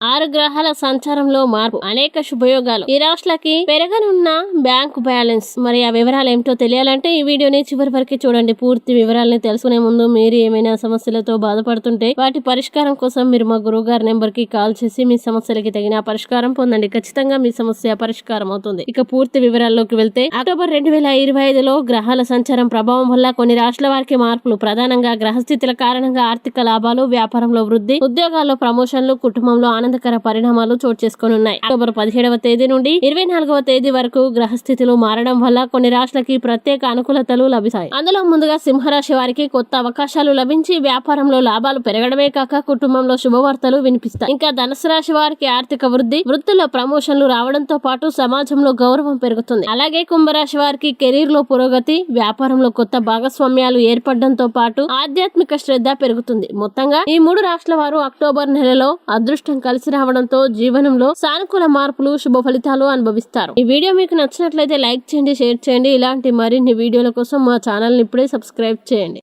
ఆరు గ్రహాల సంచారంలో మార్పు అనేక శుభయోగాలు. ఈ రాష్ట్రాలకి పెరగనున్న బ్యాంకు బ్యాలెన్స్. మరి ఆ వివరాలు ఏమిటో తెలియాలంటే ఈ వీడియోని చివరి వరకు చూడండి. పూర్తి వివరాలని తెలుసుకునే ముందు మీరు ఏమైనా సమస్యలతో బాధపడుతుంటే వాటి పరిష్కారం కోసం మీరు మా గురువు గారి నెంబర్కి కాల్ చేసి మీ సమస్యలకి తగిన పరిష్కారం పొందండి. ఖచ్చితంగా మీ సమస్య పరిష్కారం అవుతుంది. ఇక పూర్తి వివరాల్లోకి వెళ్తే అక్టోబర్ రెండు వేల ఇరవై ఐదులో గ్రహాల సంచారం ప్రభావం వల్ల కొన్ని రాష్ట్రాల వారికి మార్పులు. ప్రధానంగా గ్రహస్థితుల కారణంగా ఆర్థిక లాభాలు వ్యాపారంలో వృద్ధి ఉద్యోగాల్లో ప్రమోషన్లు కుటుంబంలో ఆనందకర పరిణామాలు చోటు చేసుకోనున్నాయి. అక్టోబర్ పదిహేడవ తేదీ నుండి ఇరవై నాలుగవ తేదీ వరకు గ్రహస్థితులు మారడం వల్ల కొన్ని రాష్ట్రాలకి ప్రత్యేక అనుకూలతలు లభిస్తాయి. అందులో ముందుగా సింహరాశి వారికి కొత్త అవకాశాలు లభించి వ్యాపారంలో లాభాలు పెరగడమే కాక కుటుంబంలో శుభవార్తలు వినిపిస్తాయి. ఇంకా ధనుసు రాశి వారికి ఆర్థిక వృద్ధి వృత్తిలో ప్రమోషన్లు రావడంతో పాటు సమాజంలో గౌరవం పెరుగుతుంది. అలాగే కుంభరాశి వారికి కెరీర్లో పురోగతి వ్యాపారంలో కొత్త భాగస్వామ్యాలు ఏర్పడడంతో పాటు ఆధ్యాత్మిక శ్రద్ధ పెరుగుతుంది. మొత్తంగా ఈ మూడు రాష్ట్రాల వారు అక్టోబర్ నెలలో అదృష్టం కలిసి రావడంతో జీవనంలో సానుకూల మార్పులు శుభ ఫలితాలు అనుభవిస్తారు. ఈ వీడియో మీకు నచ్చినట్లయితే లైక్ చేయండి షేర్ చేయండి. ఇలాంటి మరిన్ని వీడియోల కోసం మా ఛానల్ని ఇప్పుడే సబ్స్క్రైబ్ చేయండి.